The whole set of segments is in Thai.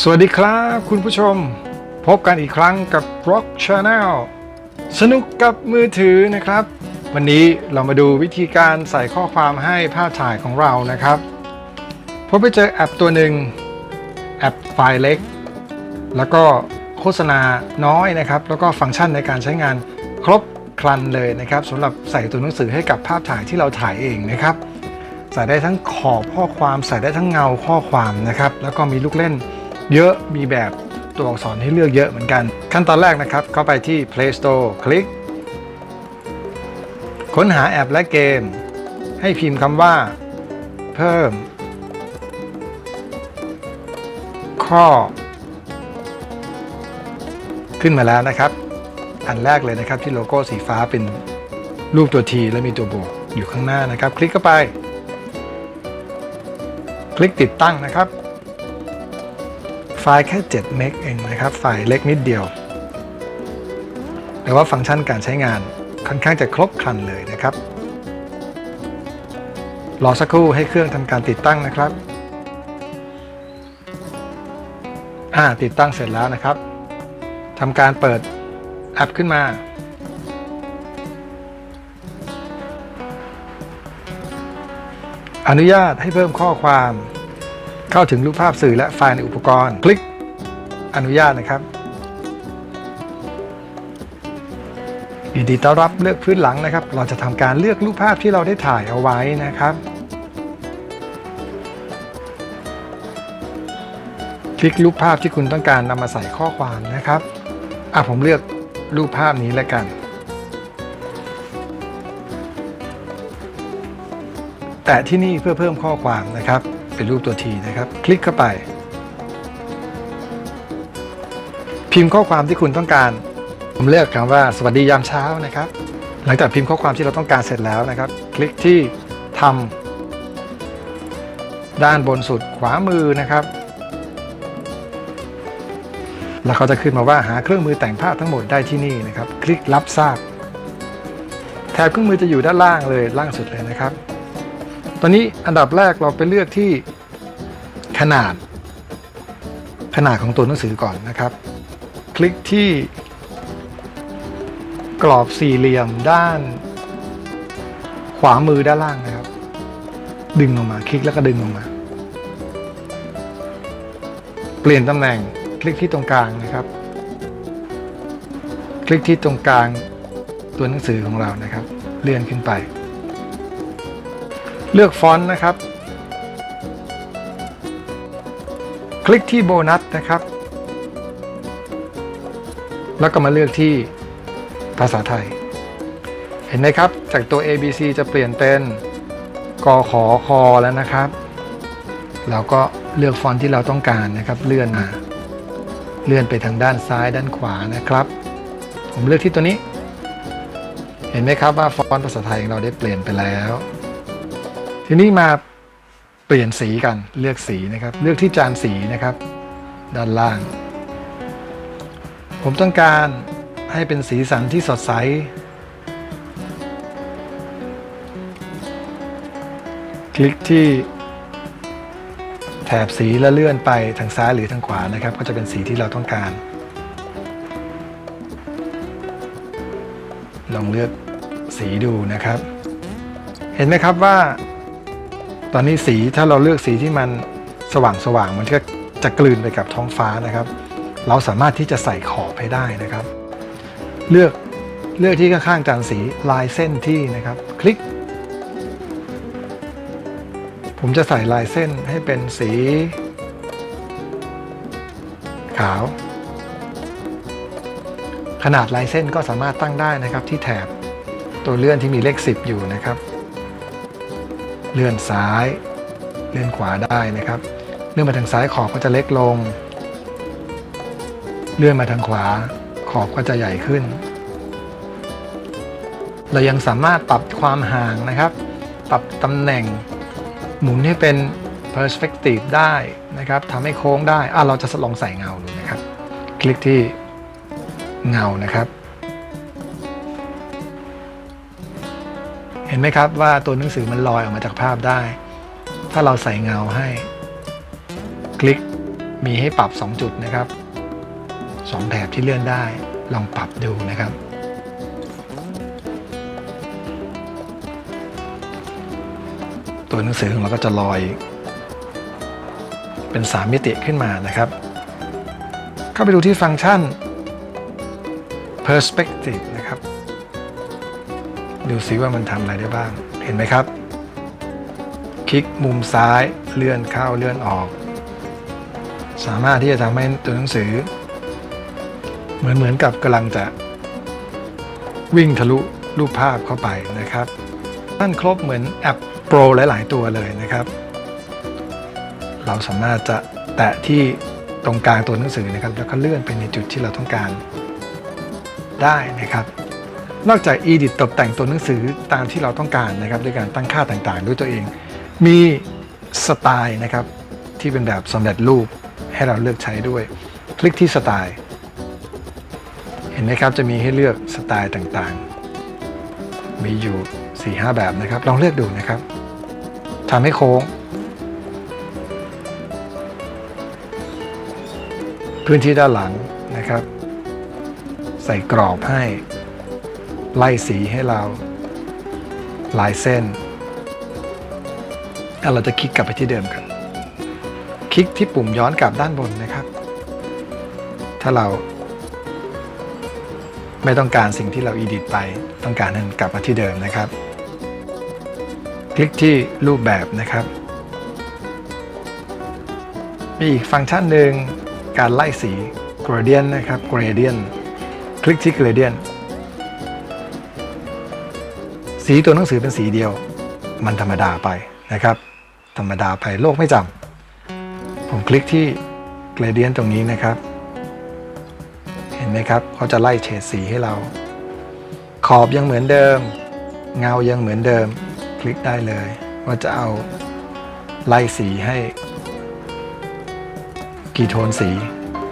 สวัสดีครับคุณผู้ชม พบกันอีกครั้งกับ Rock Channel สนุกกับมือถือนะครับ วันนี้เรามาดูวิธีการใส่ข้อความให้ภาพถ่ายของเรานะครับพบไปเจอแอปตัวหนึ่งแอปไฟล์เล็ก แล้วก็โฆษณาน้อยนะครับ แล้วก็ฟังก์ชันในการใช้งานครบครันเลยนะครับสำหรับใส่ตัวหนังสือให้กับภาพถ่ายที่เราถ่ายเองนะครับ ใส่ได้ทั้งขอบข้อความ ใส่ได้ทั้งเงาข้อความนะครับ แล้วก็มีลูกเล่นเยอะมีแบบตัวอักษรให้เลือกเยอะเหมือนกัน ขั้นตอนแรกนะครับ เข้าไปที่ Play Store คลิก ค้นหาแอปและเกม ให้พิมพ์คำว่า เพิ่ม ข้อ ขึ้นมาแล้วนะครับ อันแรกเลยนะครับที่โลโก้สีฟ้าเป็นรูปตัว T และมีตัวบวกอยู่ข้างหน้านะครับ คลิกเข้าไป คลิกติดตั้งนะครับ ไฟล์แค่ 7 เมกเองนะครับ ไฟล์เล็กนิดเดียว แต่ว่าฟังก์ชันการใช้งานค่อนข้างจะครบครันเลยนะครับ รอสักครู่ให้เครื่องทำการติดตั้งนะครับอ่าติดตั้งเสร็จแล้วนะครับทำการเปิดแอปขึ้นมา อนุญาตให้เพิ่มข้อความ เข้าถึงรูปภาพสื่อและไฟล์ในอุปกรณ์ คลิกอนุญาตนะครับยินดีต้อนรับเลือกพื้นหลังนะครับ เราจะทำการเลือกรูปภาพที่เราได้ถ่ายเอาไว้นะครับ คลิกรูปภาพที่คุณต้องการนำมาใส่ข้อความนะครับ อะผมเลือกรูปภาพนี้แล้วกัน แต่ที่นี่เพื่อเพิ่มข้อความนะครับ เป็นรูปตัวทีนะครับ คลิกเข้าไป พิมพ์ข้อความที่คุณต้องการ ผมเลือกคำว่าสวัสดียามเช้านะครับ หลังจากพิมพ์ข้อความที่เราต้องการเสร็จแล้วนะครับ คลิกที่ทำด้านบนสุดขวามือนะครับแล้วเขาจะขึ้นมาว่าหาเครื่องมือแต่งภาพทั้งหมดได้ที่นี่นะครับ คลิกรับทราบ แถบเครื่องมือจะอยู่ด้านล่างเลยล่างสุดเลยนะครับ อนนี้อันดับแรกเราไปเลือกที่ขนาด ขนาดของตัวหนังสือก่อนนะครับ คลิกที่กรอบสี่เหลี่ยมด้าน ขวามือด้านล่างนะครับ ดึงลงมาคลิกแล้วก็ดึงลงมา เปลี่ยนตำแหน่งคลิกที่ตรงกลางนะครับ คลิกที่ตรงกลางตัวหนังสือของเรานะครับ เลื่อนขึ้นไป เลือกฟอนต์นะครับ คลิกที่โบนัสนะครับ แล้วก็มาเลือกที่ภาษาไทย เห็นไหมครับ จากตัว A B C จะเปลี่ยนเป็นกขอคอแล้วนะครับ เราก็เลือกฟอนต์ที่เราต้องการนะครับ เลื่อนมาเลื่อนไปทางด้านซ้ายด้านขวานะครับ ผมเลือกที่ตัวนี้ เห็นไหมครับว่าฟอนต์ภาษาไทยของเราได้เปลี่ยนไปแล้ว ทีนี้มาเปลี่ยนสีกันเลือกสีนะครับ เลือกที่จานสีนะครับ ด้านล่าง ผมต้องการให้เป็นสีสันที่สดใส คลิกที่แถบสีแล้วเลื่อนไปทางซ้ายหรือทางขวานะครับ ก็จะเป็นสีที่เราต้องการ ลองเลือกสีดูนะครับ เห็นไหมครับว่า ตอนนี้สีถ้าเราเลือกสีที่มันสว่างสว่างๆมันก็จะกลืนไปกับท้องฟ้านะครับ เราสามารถที่จะใส่ขอบให้ได้นะครับ เลือกเลือกที่ข้างๆจานสีลายเส้นที่นะครับ คลิก ผมจะใส่ลายเส้นให้เป็นสี ขาว ขนาดลายเส้นก็สามารถตั้งได้นะครับที่แถบตัวเลื่อนที่มีเลข 10 อยู่นะครับ เลื่อนซ้าย เลื่อนขวาได้นะครับ เลื่อนมาทางซ้ายขอบก็จะเล็กลง เลื่อนมาทางขวา ขอบก็จะใหญ่ขึ้น เรายังสามารถปรับความห่างนะครับ ปรับตำแหน่ง หมุนให้เป็น perspective ได้นะครับทำให้โค้งได้อะเราจะลองใส่เงาดูนะครับ คลิกที่เงานะครับ เห็นไหมครับว่าตัวหนังสือมันลอยออกมาจากภาพได้ ถ้าเราใส่เงาให้ คลิกมีให้ปรับ 2 จุดนะครับ 2 แถบที่เลื่อนได้ลองปรับดูนะครับ ตัวหนังสือของเราก็จะลอย เป็น 3 มิติขึ้นมานะครับ เข้าไปดูที่ฟังก์ชัน perspective ดูซิว่ามันทำอะไรได้บ้าง เห็นไหมครับ คลิกมุมซ้ายเลื่อนเข้าเลื่อนออก สามารถที่จะทำให้ตัวหนังสือ เหมือนเหมือนกับกำลังจะ วิ่งทะลุรูปภาพเข้าไปนะครับนั่นครบเหมือนแอปโปรหลาย ๆ ตัวเลยนะครับ เราสามารถจะแตะที่ตรงกลางตัวหนังสือนะครับ แล้วก็เลื่อนไปในจุดที่เราต้องการได้นะครับ นอกจาก Edit ตกแต่งตัวหนังสือตามที่เราต้องการนะครับด้วยการตั้งค่าต่างๆ ด้วยตัวเอง มีสไตล์นะครับที่เป็นแบบสำเร็จรูปให้เราเลือกใช้ด้วย คลิกที่สไตล์ เห็นไหมครับจะมีให้เลือกสไตล์ต่างๆ มีอยู่ 4-5 แบบนะครับ ลองเลือกดูนะครับทำให้โค้ง พื้นที่ด้านหลังนะครับ ใส่กรอบให้ ไล่สีให้เราลายเส้นแล้วเราจะคลิกกลับไปที่เดิมครับคลิกที่ปุ่มย้อนกลับด้านบนนะครับ ถ้าเรา ไม่ต้องการสิ่งที่เราอีดิตไปต้องการให้มันกลับมาที่เดิมนะครับ คลิกที่รูปแบบนะครับ มีอีกฟังก์ชันหนึ่งการไล่สี gradient นะครับ gradient คลิกที่ gradient สีตัวหนังสือเป็นสีเดียว มันธรรมดาไปนะครับ ธรรมดาไปโลกไม่จำผมคลิกที่ gradient ตรงนี้นะครับ เห็นไหมครับเขาจะไล่เฉดสีให้เรา ขอบยังเหมือนเดิม เงายังเหมือนเดิม คลิกได้เลย ว่าจะเอาไล่สีให้ กี่โทนสี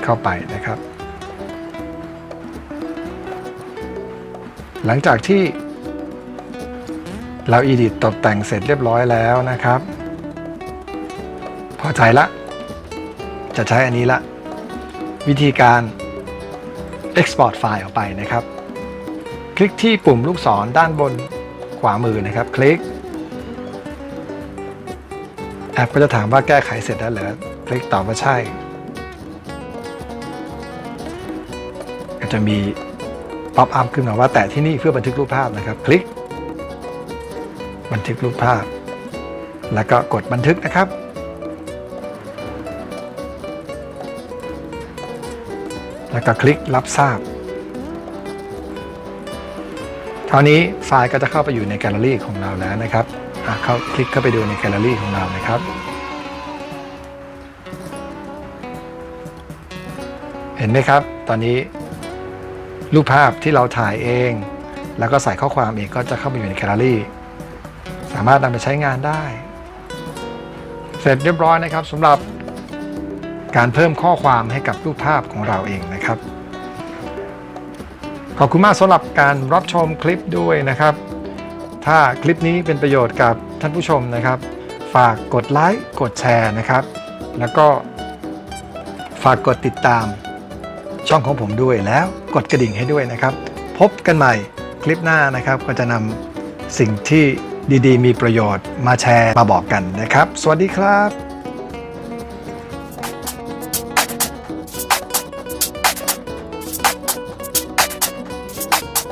เข้าไปนะครับ หลังจากที่ เราอีดิตตกแต่งเสร็จเรียบร้อยแล้วนะครับ พอใจละ จะใช้อันนี้ละ วิธีการ Export ไฟล์ออกไปนะครับ คลิกที่ปุ่มลูกศรด้านบนขวามือนะครับ คลิก แอปก็จะถามว่าแก้ไขเสร็จแล้วเหรอคลิกตอบว่าใช่ ก็จะมีป๊อปอัพขึ้นมาว่าแต่ที่นี่เพื่อบันทึกรูปภาพนะครับ คลิก บันทึกรูปภาพ แล้วก็กดบันทึกนะครับ แล้วก็คลิกรับทราบคราวนี้ไฟล์ก็จะเข้าไปอยู่ในแกลเลอรี่ของเราแล้วนะครับอะเข้าคลิกเข้าไปดูในแกลเลอรี่ของเรานะครับเห็นไหมครับ ตอนนี้รูปภาพที่เราถ่ายเอง แล้วก็ใส่ข้อความเองก็จะเข้าไปอยู่ในแกลเลอรี่ สามารถนำไปใช้งานได้ เสร็จเรียบร้อยนะครับสำหรับการเพิ่มข้อความให้กับรูปภาพของเราเองนะครับ ขอบคุณมากสำหรับการรับชมคลิปด้วยนะครับ ถ้าคลิปนี้เป็นประโยชน์กับท่านผู้ชมนะครับ ฝากกดไลค์กดแชร์นะครับ แล้วก็ฝากกดติดตามช่องของผมด้วยแล้วกดกระดิ่งให้ด้วยนะครับ พบกันใหม่คลิปหน้านะครับก็จะนำสิ่งที่ ดีๆ มีประโยชน์มาแชร์มาบอกกันนะครับ สวัสดีครับ